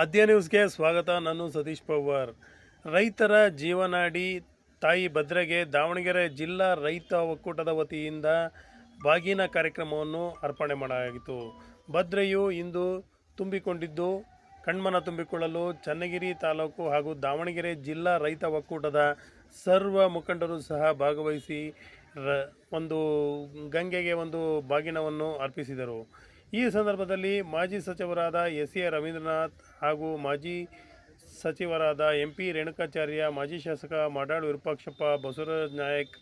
ಆದ್ಯ ನ್ಯೂಸ್ಗೆ ಸ್ವಾಗತ. ನಾನು ಸತೀಶ್ ಪವಾರ್. ರೈತರ ಜೀವನಾಡಿ ತಾಯಿ ಭದ್ರೆಗೆ ದಾವಣಗೆರೆ ಜಿಲ್ಲಾ ರೈತ ಒಕ್ಕೂಟದ ವತಿಯಿಂದ ಬಾಗಿನ ಕಾರ್ಯಕ್ರಮವನ್ನು ಅರ್ಪಣೆ ಮಾಡಲಾಗಿತ್ತು. ಭದ್ರೆಯು ಇಂದು ತುಂಬಿಕೊಂಡಿದ್ದು, ಕಣ್ಮನ ತುಂಬಿಕೊಳ್ಳಲು ಚನ್ನಗಿರಿ ತಾಲೂಕು ಹಾಗೂ ದಾವಣಗೆರೆ ಜಿಲ್ಲಾ ರೈತ ಒಕ್ಕೂಟದ ಸರ್ವ ಮುಖಂಡರು ಸಹ ಭಾಗವಹಿಸಿ ರ ಒಂದು ಗಂಗೆಗೆ ಒಂದು ಬಾಗಿನವನ್ನು ಅರ್ಪಿಸಿದರು. ಈ ಸಂದರ್ಭದಲ್ಲಿ ಮಾಜಿ ಸಚಿವರಾದ ಎಸ್ ಎ ರವೀಂದ್ರನಾಥ್ ಹಾಗೂ ಮಾಜಿ ಸಚಿವರಾದ ಎಂ ಪಿ ರೇಣುಕಾಚಾರ್ಯ, ಮಾಜಿ ಶಾಸಕ ಮಾಡಾಳ್ ವಿರೂಪಾಕ್ಷಪ್ಪ, ಬಸವರಾಜ್ ನಾಯಕ್,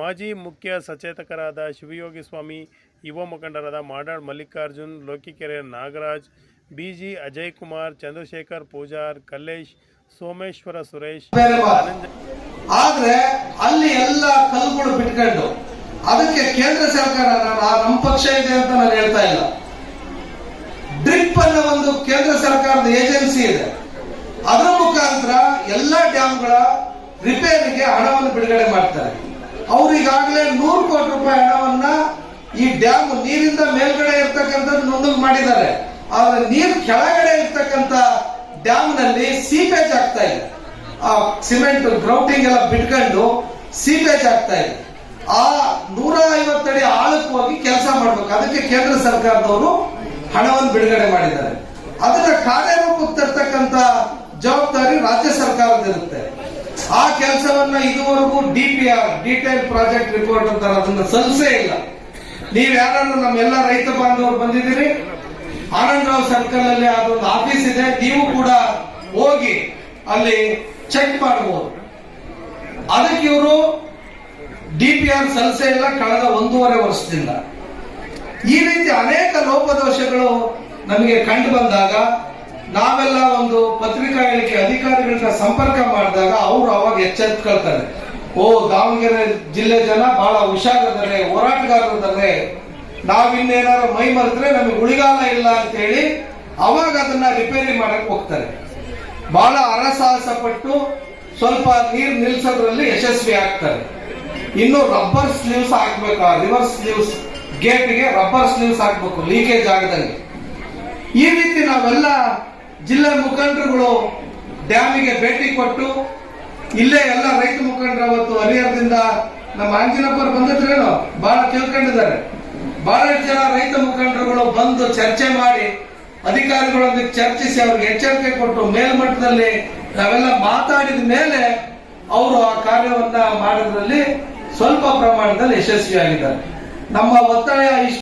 ಮಾಜಿ ಮುಖ್ಯ ಸಚೇತಕರಾದ ಶಿವಯೋಗಿ ಸ್ವಾಮಿ, ಯುವ ಮುಖಂಡರಾದ ಮಾಡಾಳ್ ಮಲ್ಲಿಕಾರ್ಜುನ್, ಲೋಕಿಕೆರೆ ನಾಗರಾಜ್ ಬಿ ಜಿ ಅಜಯ್ ಕುಮಾರ್ ಚಂದ್ರಶೇಖರ್ ಪೂಜಾರ್, ಕಲ್ಲೇಶ್, ಸೋಮೇಶ್ವರ ಸುರೇಶ್. ಆದ್ರೆ ಅಲ್ಲಿ ಎಲ್ಲ ಕಲ್ಲುಗಳು ಬಿಟ್ಕೊಂಡು ಅದಕ್ಕೆ ಕೇಂದ್ರ ಸರ್ಕಾರ ನಾನು ನಮ್ಮ ಪಕ್ಷ ಇದೆ ಅಂತ ನಾನು ಹೇಳ್ತಾ ಇಲ್ಲ. ಡ್ರಿಪ್ ಅನ್ನೋ ಒಂದು ಕೇಂದ್ರ ಸರ್ಕಾರದ ಏಜೆನ್ಸಿ ಇದೆ. ಅದರ ಮುಖಾಂತರ ಎಲ್ಲ ಡ್ಯಾಮ್ಗಳ ರಿಪೇರಿಗೆ ಹಣವನ್ನು ಬಿಡುಗಡೆ ಮಾಡ್ತಾರೆ. ಅವರಿಗಾಗಲೇ ನೂರು ಕೋಟಿ ರೂಪಾಯಿ ಹಣವನ್ನ ಈ ಡ್ಯಾಮ್ ನೀರಿಂದ ಮೇಲ್ಗಡೆ ಇರ್ತಕ್ಕಂಥದ್ದು ನೊಂದು ಮಾಡಿದ್ದಾರೆ. ಆದ್ರೆ ನೀರು ಕೆಳಗಡೆ ಇರ್ತಕ್ಕಂಥ ಡ್ಯಾಮ್ನಲ್ಲಿ ಸೀಪೇಜ್ ಆಗ್ತಾ ಇದೆ. ಆ ಸಿಮೆಂಟ್ ಗ್ರೌಂಡಿಂಗ್ ಎಲ್ಲ ಬಿಟ್ಕೊಂಡು ಸೀಪೇಜ್ ಆಗ್ತಾ ಇದೆ. ಆ ನೂರ ಐವತ್ತಡಿ ಆಳಕ್ಕೆ ಹೋಗಿ ಕೆಲಸ ಮಾಡಬೇಕು. ಅದಕ್ಕೆ ಕೇಂದ್ರ ಸರ್ಕಾರದವರು ಹಣವನ್ನು ಬಿಡುಗಡೆ ಮಾಡಿದ್ದಾರೆ. ಅದನ್ನ ಕಾರ್ಯರೂಪಕ್ಕೆ ತರ್ತಕ್ಕಂತ ಜವಾಬ್ದಾರಿ ರಾಜ್ಯ ಸರ್ಕಾರದಿರುತ್ತೆ ಆ ಕೆಲಸವನ್ನ ಇದುವರೆಗೂ D P R detail project report ಅಂತಾರೆ. ಅದನ್ನ ಸಲ್ಲಿಸೇ ಇಲ್ಲ. ನೀವ್ ಯಾರು ನಮ್ಮೆಲ್ಲ ರೈತ ಬಾಂಧವರು ಬಂದಿದ್ದೀರಿ? ಆನಂದ್ ರಾವ್ ಸರ್ಕಲ್ ಅಲ್ಲಿ ಅದೊಂದು ಆಫೀಸ್ ಇದೆ. ನೀವು ಕೂಡ ಹೋಗಿ ಅಲ್ಲಿ ಚೆಕ್ ಮಾಡಬಹುದು ಅದಕ್ಕೆ ಇವರು ಡಿ ಪಿ ಆರ್ ಸಲಸೆ ಇಲ್ಲ ಕಳೆದ ಒಂದೂವರೆ ವರ್ಷದಿಂದ. ಈ ರೀತಿ ಅನೇಕ ಲೋಪದೋಷಗಳು ನಮಗೆ ಕಂಡು ಬಂದಾಗ, ನಾವೆಲ್ಲ ಒಂದು ಪತ್ರಿಕಾ ಹೇಳಿಕೆ ಅಧಿಕಾರಿಗಳನ್ನ ಸಂಪರ್ಕ ಮಾಡಿದಾಗ ಅವರು ಅವಾಗ ಎಚ್ಚೆತ್ಕೊಳ್ತಾರೆ. ಓ, ದಾವಣಗೆರೆ ಜಿಲ್ಲೆ ಜನ ಬಹಳ ಹುಷಾರಿದ್ದಾರೆ ಹೋರಾಟಗಾರರಿದ್ದಾರೆ ನಾವಿನ್ನೇನಾದ್ರು ಮೈ ಮರೆತ್ರೆ ನಮಗೆ ಉಳಿಗಾಲ ಇಲ್ಲ ಅಂತ ಹೇಳಿ ಅವಾಗ ಅದನ್ನ ರಿಪೇರಿ ಮಾಡಕ್ ಹೋಗ್ತಾರೆ. ಬಹಳ ಅರಸಾಹಸ ಪಟ್ಟು ಸ್ವಲ್ಪ ನೀರು ನಿಲ್ಸೋದ್ರಲ್ಲಿ ಯಶಸ್ವಿ ಆಗ್ತಾರೆ. ಇನ್ನು ರಬ್ಬರ್ ಸ್ಲೀವ್ಸ್ ಹಾಕ್ಬೇಕು? ರಿವರ್ಸ್ ಸ್ಲೀವ್ಸ್ ಗೇಟ್ಗೆ ರಬ್ಬರ್ ಸ್ಲೀವ್ಸ್ ಹಾಕ್ಬೇಕು ಲೀಕೇಜ್ ಆಗದಂಗೆ. ಈ ರೀತಿ ನಾವೆಲ್ಲ ಜಿಲ್ಲಾ ಮುಖಂಡರುಗಳು ಡ್ಯಾಮಿಗೆ ಭೇಟಿ ಕೊಟ್ಟು, ಇಲ್ಲೇ ಎಲ್ಲ ರೈತ ಮುಖಂಡರು ಅವತ್ತು ಹರಿಹರದಿಂದ ನಮ್ಮ ಅಂಜಿನಪ್ಪರು ಬಂದಿದ್ರೇನು? ಬಹಳ ತಿಳ್ಕೊಂಡಿದ್ದಾರೆ. ಬಹಳಷ್ಟು ಜನ ರೈತ ಮುಖಂಡರುಗಳು ಬಂದು ಚರ್ಚೆ ಮಾಡಿ, ಅಧಿಕಾರಿಗಳೊಂದಿಗೆ ಚರ್ಚಿಸಿ ಅವ್ರಿಗೆ ಎಚ್ಚರಿಕೆ ಕೊಟ್ಟು ಮೇಲ್ಮಟ್ಟದಲ್ಲಿ ನಾವೆಲ್ಲ ಮಾತಾಡಿದ ಮೇಲೆ ಅವರು ಆ ಕಾರ್ಯವನ್ನ ಮಾಡೋದ್ರಲ್ಲಿ ಸ್ವಲ್ಪ ಪ್ರಮಾಣದಲ್ಲಿ ಯಶಸ್ವಿಯಾಗಿದ್ದಾರೆ. ನಮ್ಮ ಒತ್ತಾಯ